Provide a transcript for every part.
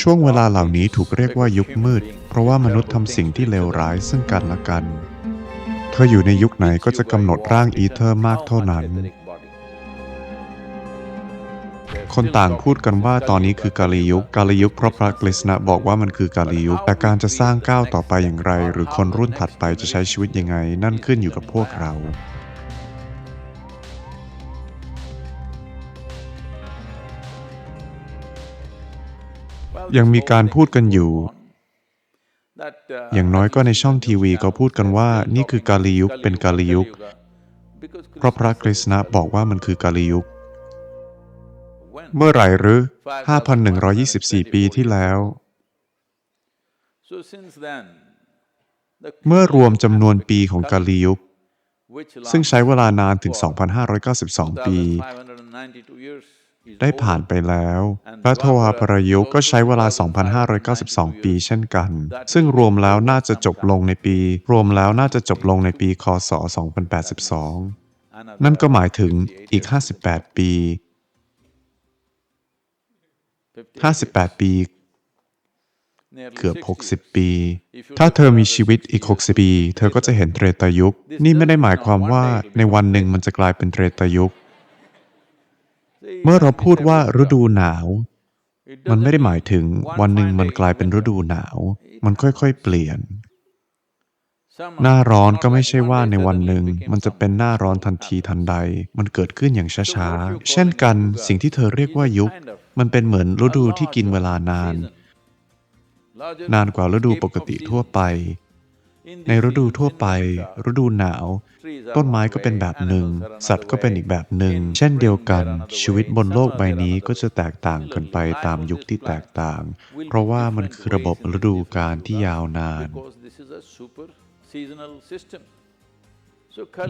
ช่วงเวลาเหล่านี้ถูกเรียกว่ายุคมืด เพราะว่ามนุษย์ทำสิ่งที่เลวร้ายซึ่งกันและกัน เธออยู่ในยุคไหนก็จะกำหนดร่างอีเทอร์มากเท่านั้น คนต่างพูดกันว่าตอนนี้คือกาลียุค กาลียุคเพราะพระกฤษณะบอกว่ามันคือกาลียุค แต่การจะสร้างก้าวต่อไปอย่างไร หรือคนรุ่นถัดไปจะใช้ชีวิตยังไง นั่นขึ้นอยู่กับพวกเรา ยังมีการพูดกันอยู่ อย่างน้อยก็ในช่องทีวีก็พูดกันว่านี่คือกาลียุคเป็นกาลียุคเพราะพระกฤษณะบอกว่ามันคือกาลียุค เมื่อไหร่หรือ 5,124 ปีที่แล้ว เมื่อรวมจำนวนปีของกาลียุค ซึ่งใช้เวลานานถึง 2,592 ปี ได้ผ่านไปแล้ว พระทวาปรยุคก็ใช้เวลา 2,592 ปีเช่นกัน ซึ่งรวมแล้วน่าจะจบลงในปี รวมแล้วน่าจะจบลงในปี คศ 2082 นั่นก็หมายถึงอีก 58 ปี 58 ปีเกือบ 60 ปี ถ้าเธอมีชีวิตอีก 60 ปี เธอก็จะเห็นเตรตายุค นี่ไม่ได้หมายความว่าในวันหนึ่งมันจะกลายเป็นเตรตายุค เมื่อเราพูดว่าฤดูหนาว มันไม่ได้หมายถึงวันหนึ่งมันกลายเป็นฤดูหนาว มันค่อยๆเปลี่ยน หน้าร้อนก็ไม่ใช่ว่าในวันหนึ่ง มันจะเป็นหน้าร้อนทันทีทันใด มันเกิดขึ้นอย่างช้าๆ เช่นกัน สิ่งที่เธอเรียกว่ายุค มันเป็นเหมือนฤดูที่กินเวลานาน นานกว่าฤดูปกติทั่วไป ในฤดูทั่วไป ฤดูหนาว ต้นไม้ก็เป็นแบบหนึ่ง สัตว์ก็เป็นอีกแบบหนึ่ง เช่นเดียวกัน ชีวิตบนโลกใบนี้ก็จะแตกต่างกันไปตามยุคที่แตกต่าง เพราะว่ามันคือระบบฤดูกาลที่ยาวนาน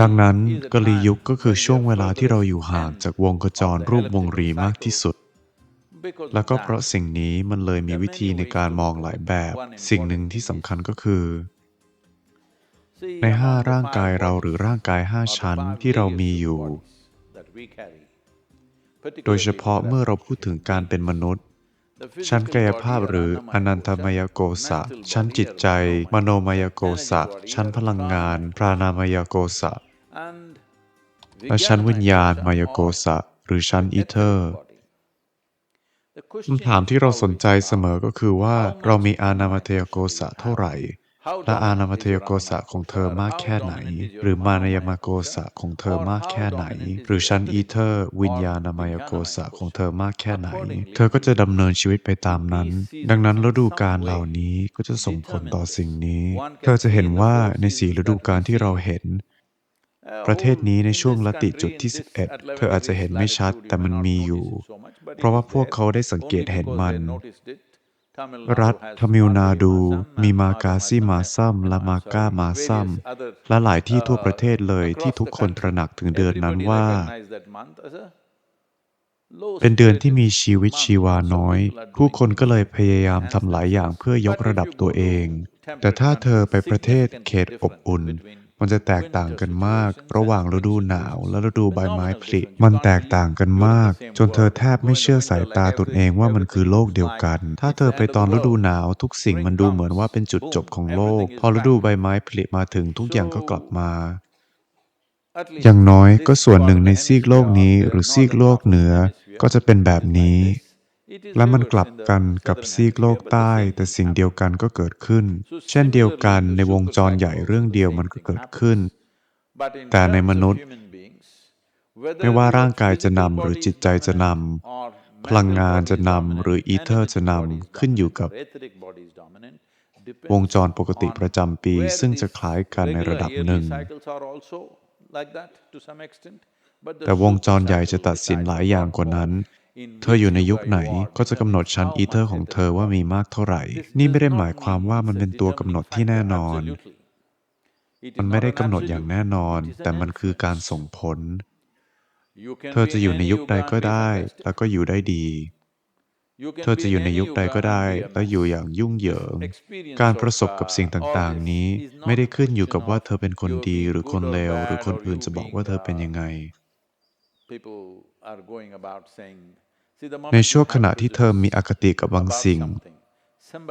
ดังนั้นกะลียุคก็คือช่วงเวลาที่เราอยู่ห่างจากวงกจรรูปวงรีมากที่สุดแล้วก็เพราะสิ่งนี้มันเลยมีวิธีในการมองหลายแบบ สิ่งหนึ่งที่สำคัญก็คือ ในห้าร่างกายเราหรือร่างกายห้าชั้นที่เรามีอยู่ โดยเฉพาะเมื่อเราพูดถึงการเป็นมนุษย์ ชั้นกายภาพหรืออนันตมยโกสะ ชั้นจิตใจ มโนมยโกสะ ชั้นพลังงานปรานามยโกสะ และชั้นวิญญาณมายโกสะ หรือชั้นอีเทอร์คำถามที่เราสนใจเสมอก็คือว่าเรามีอานามเทยโกสะเท่าไหร่ และอานามเทยโกสะของเธอมากแค่ไหน หรือมานยมโกสะของเธอมากแค่ไหน หรือชั้นอีเทอร์วิญญาณมายโกสะของเธอมากแค่ไหน เธอก็จะดำเนินชีวิตไปตามนั้น ดังนั้นฤดูกาลเหล่านี้ก็จะส่งผลต่อสิ่งนี้ เธอจะเห็นว่าในสี่ฤดูกาลที่เราเห็นประเทศนี้ในช่วงละติจุดที่ 11 เธออาจจะเห็นไม่ชัดแต่มันมีอยู่ เพราะว่าพวกเขาได้สังเกตเห็นมัน รัฐทมิลนาดูมีมากาซิมาซัมและมาก้ามาซัมและหลายที่ทั่วประเทศเลยที่ทุกคนตระหนักถึงเดือนนั้นว่า เป็นเดือนที่มีชีวิตชีวาน้อย ผู้คนก็เลยพยายามทำหลายอย่างเพื่อยกระดับตัวเอง แต่ถ้าเธอไปประเทศเขตอบอุ่น มันจะแตกต่างกันมาก ระหว่างฤดูหนาวและฤดูใบไม้ผลิมันแตกต่างกันมาก จนเธอแทบไม่เชื่อสายตาตนเองว่ามันคือโลกเดียวกัน ถ้าเธอไปตอนฤดูหนาวทุกสิ่งมันดูเหมือนว่าเป็นจุดจบของโลก พอฤดูใบไม้ผลิมาถึงทุกอย่างก็กลับมาอย่างน้อยก็ส่วนหนึ่งในซีกโลกนี้หรือซีกโลกเหนือก็จะเป็นแบบนี้ และมันกลับกันกับซีกโลกใต้ แต่สิ่งเดียวกันก็เกิดขึ้น เช่นเดียวกันในวงจรใหญ่เรื่องเดียวมันก็เกิดขึ้น แต่ในมนุษย์ ไม่ว่าร่างกายจะนำหรือจิตใจจะนำพลังงานจะนำหรืออีเทอร์จะนำขึ้นอยู่กับ วงจรปกติประจำปี ซึ่งจะคล้ายกันในระดับหนึ่งแต่วงจรใหญ่จะตัดสินหลายอย่างกว่านั้น เธออยู่ในยุคไหนก็จะกำหนดชั้นอีเทอร์ของเธอว่ามีมากเท่าไหร่ นี่ไม่ได้หมายความว่ามันเป็นตัวกำหนดที่แน่นอน มันไม่ได้กำหนดอย่างแน่นอน แต่มันคือการส่งผล เธอจะอยู่ในยุคใดก็ได้ แล้วก็อยู่ได้ดี เธอจะอยู่ในยุคใดก็ได้ และอยู่อย่างยุ่งเหยิง การประสบกับสิ่งต่างๆ นี้ ไม่ได้ขึ้นอยู่กับว่าเธอเป็นคนดีหรือคนเลวหรือคนอื่นจะบอกว่าเธอเป็นยังไง ในช่วงขณะที่เธอมีอคติกับบางสิ่ง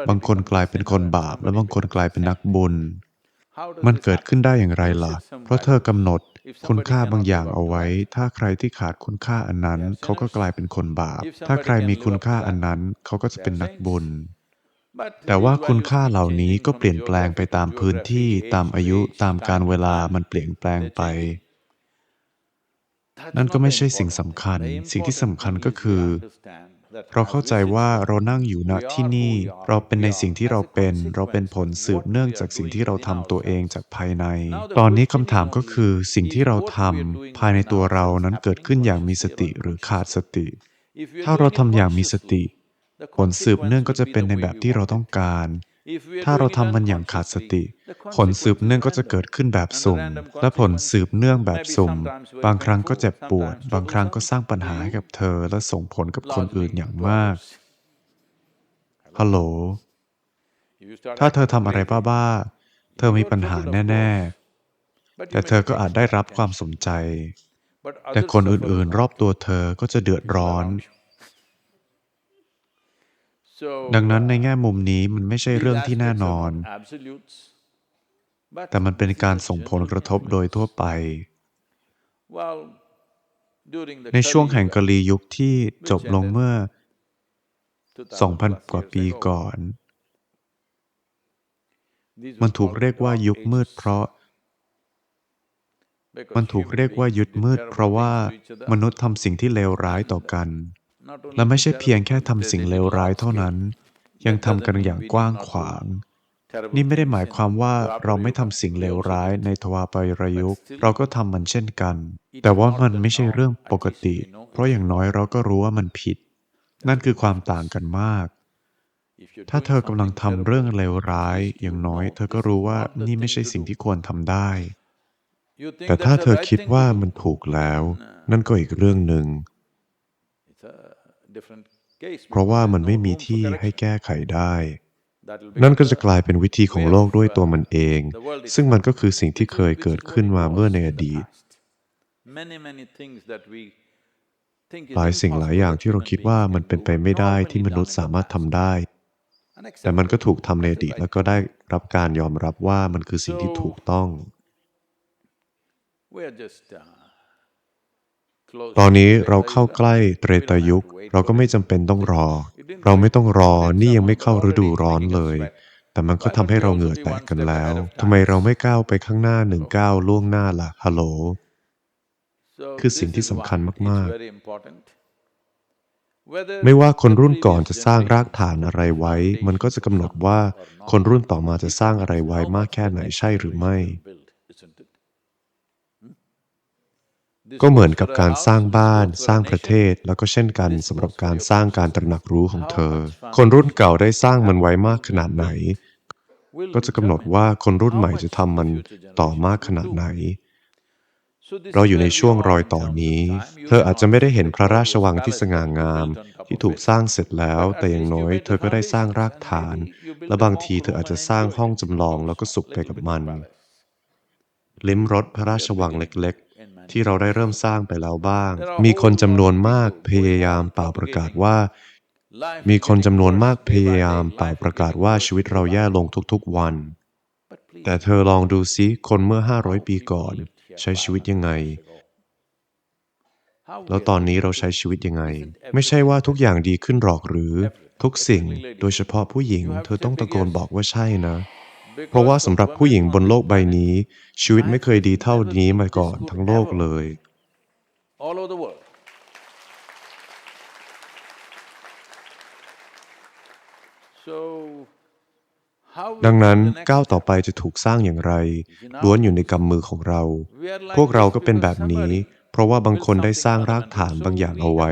บางคนกลายเป็นคนบาป และบางคนกลายเป็นนักบุญ มันเกิดขึ้นได้อย่างไรล่ะ เพราะเธอกำหนดคุณค่าบางอย่างเอาไว้ ถ้าใครที่ขาดคุณค่าอันนั้น เขาก็กลายเป็นคนบาป ถ้าใครมีคุณค่าอันนั้น เขาก็จะเป็นนักบุญ แต่ว่าคุณค่าเหล่านี้ก็เปลี่ยนแปลงไปตามพื้นที่ ตามอายุ ตามการเวลา มันเปลี่ยนแปลงไป นั่นก็ไม่ใช่สิ่งสำคัญ สิ่งที่สำคัญก็คือ เราเข้าใจว่าเรานั่งอยู่ณที่นี่ เราเป็นในสิ่งที่เราเป็น เราเป็นผลสืบเนื่องจากสิ่งที่เราทำตัวเองจากภายใน ตอนนี้คำถามก็คือ สิ่งที่เราทำภายในตัวเรานั้นเกิดขึ้นอย่างมีสติหรือขาดสติ ถ้าเราทำอย่างมีสติ ผลสืบเนื่องก็จะเป็นในแบบที่เราต้องการ ถ้าเราทำมันอย่างขาดสติ ผลสืบเนื่องก็จะเกิดขึ้นแบบสุ่ม และผลสืบเนื่องแบบสุ่ม บางครั้งก็เจ็บปวด บางครั้งก็สร้างปัญหาให้กับเธอ และส่งผลกับคนอื่นอย่างมาก ฮัลโหล ถ้าเธอทำอะไรบ้าๆ เธอมีปัญหาแน่ ๆ แต่เธอก็อาจได้รับความสนใจ แต่คนอื่นๆ รอบตัวเธอก็จะเดือดร้อน ดังนั้นในแง่มุมนี้มันไม่ใช่เรื่องที่แน่นอน แต่มันเป็นการส่งผลกระทบโดยทั่วไป ในช่วงแห่งกลียุคที่จบลงเมื่อ 2,000 กว่าปีก่อน มันถูกเรียกว่ายุคมืดเพราะ มันถูกเรียกว่ายุคมืดเพราะว่ามนุษย์ทำสิ่งที่เลวร้ายต่อกัน และไม่ใช่เพียงแค่ทำสิ่งเลวร้ายเท่านั้น ยังทำกันอย่างกว้างขวาง นี่ไม่ได้หมายความว่าเราไม่ทำสิ่งเลวร้ายในทวารปรยุกเราก็ทำมันเช่นกัน แต่ว่ามันไม่ใช่เรื่องปกติ เพราะอย่างน้อยเราก็รู้ว่ามันผิด นั่นคือความต่างกันมาก ถ้าเธอกำลังทำเรื่องเลวร้าย อย่างน้อย เธอก็รู้ว่านี่ไม่ใช่สิ่งที่ควรทำได้ แต่ถ้าเธอคิดว่ามันถูกแล้ว นั่นก็อีกเรื่องหนึ่ง เพราะว่ามันไม่มีที่ให้แก้ไขได้ นั่นก็จะกลายเป็นวิธีของโลกด้วยตัวมันเอง ซึ่งมันก็คือสิ่งที่เคยเกิดขึ้นมาเมื่อในอดีต หลายสิ่งหลายอย่างที่เราคิดว่ามันเป็นไปไม่ได้ที่มนุษย์สามารถทำได้ แต่มันก็ถูกทำในอดีตแล้วก็ได้รับการยอมรับว่ามันคือสิ่งที่ถูกต้อง ตอนนี้เราเข้าใกล้เตรตยุค เราก็ไม่จำเป็นต้องรอ เราไม่ต้องรอ นี่ยังไม่เข้าฤดูร้อนเลย แต่มันก็ทำให้เราเหงื่อแตกกันแล้วทำไมเราไม่ก้าวไปข้างหน้าหนึ่งก้าวล่วงหน้าล่ะฮัลโหล คือสิ่งที่สำคัญมาก ๆ ไม่ว่าคนรุ่นก่อนจะสร้างรากฐานอะไรไว้ มันก็จะกำหนดว่าคนรุ่นต่อมาจะสร้างอะไรไว้มากแค่ไหนใช่หรือไม่ ก็เหมือนกับการสร้างบ้าน สร้างประเทศ แล้วก็เช่นกันสำหรับการสร้างการตระหนักรู้ของเธอ คนรุ่นเก่าได้สร้างมันไว้มากขนาดไหน ก็จะกำหนดว่าคนรุ่นใหม่จะทำมันต่อมากขนาดไหน เราอยู่ในช่วงรอยต่อนี้ เธออาจจะไม่ได้เห็นพระราชวังที่สง่างาม ที่ถูกสร้างเสร็จแล้ว แต่อย่างน้อยเธอก็ได้สร้างรากฐาน และบางทีเธออาจจะสร้างห้องจำลองแล้วก็สุขไปกับมัน ลิ้มรสพระราชวังเล็กๆ ที่เราได้เริ่มสร้างไปแล้วบ้าง มีคนจำนวนมากพยายามเป่าประกาศว่า มีคนจำนวนมากพยายามเป่าประกาศว่าชีวิตเราแย่ลงทุกๆวัน แต่เธอลองดูซิคนเมื่อ 500 ปีก่อน ใช้ชีวิตยังไง แล้วตอนนี้เราใช้ชีวิตยังไง ไม่ใช่ว่าทุกอย่างดีขึ้นหรอกหรือทุกสิ่ง โดยเฉพาะผู้หญิง เธอต้องตะโกนบอกว่าใช่นะ เพราะว่าสำหรับผู้หญิงบนโลกใบนี้ ชีวิตไม่เคยดีเท่านี้มาก่อนทั้งโลกเลย ดังนั้นก้าวต่อไปจะถูกสร้างอย่างไรล้วนอยู่ในกำมือของเรา พวกเราก็เป็นแบบนี้ เพราะว่าบางคนได้สร้างรากฐานบางอย่างเอาไว้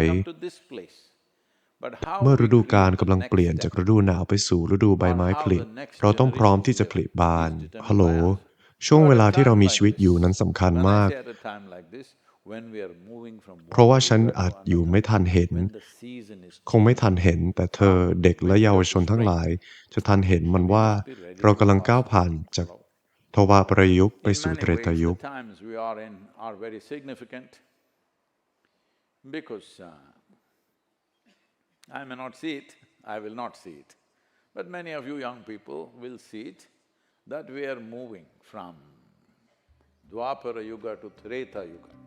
เมื่อ we ฤดูกาล create กำลัง the เปลี่ยน next จาก step ฤดูหนาวไปสู่ฤดูใบไม้ผลิเราต้องพร้อมที่จะผลิบานฮัลโหลช่วงเวลาที่เรามีชีวิตอยู่นั้นสำคัญ When มาก I say at a time like this, when we are moving from เพราะว่า one ฉัน year to อาจอยู่ another, ไม่ทันเห็น when the season is คงไม่ทันเห็น แต่เธอเด็กและเยาวชนทั้งหลาย จะทันเห็นมันว่าเรากำลังก้าวผ่านจากทวารประยุกต์ไป In สู่ many เตรต ways, ยุค I may not see it, I will not see it. But many of you young people will see it, that we are moving from Dwapara Yuga to Treta Yuga.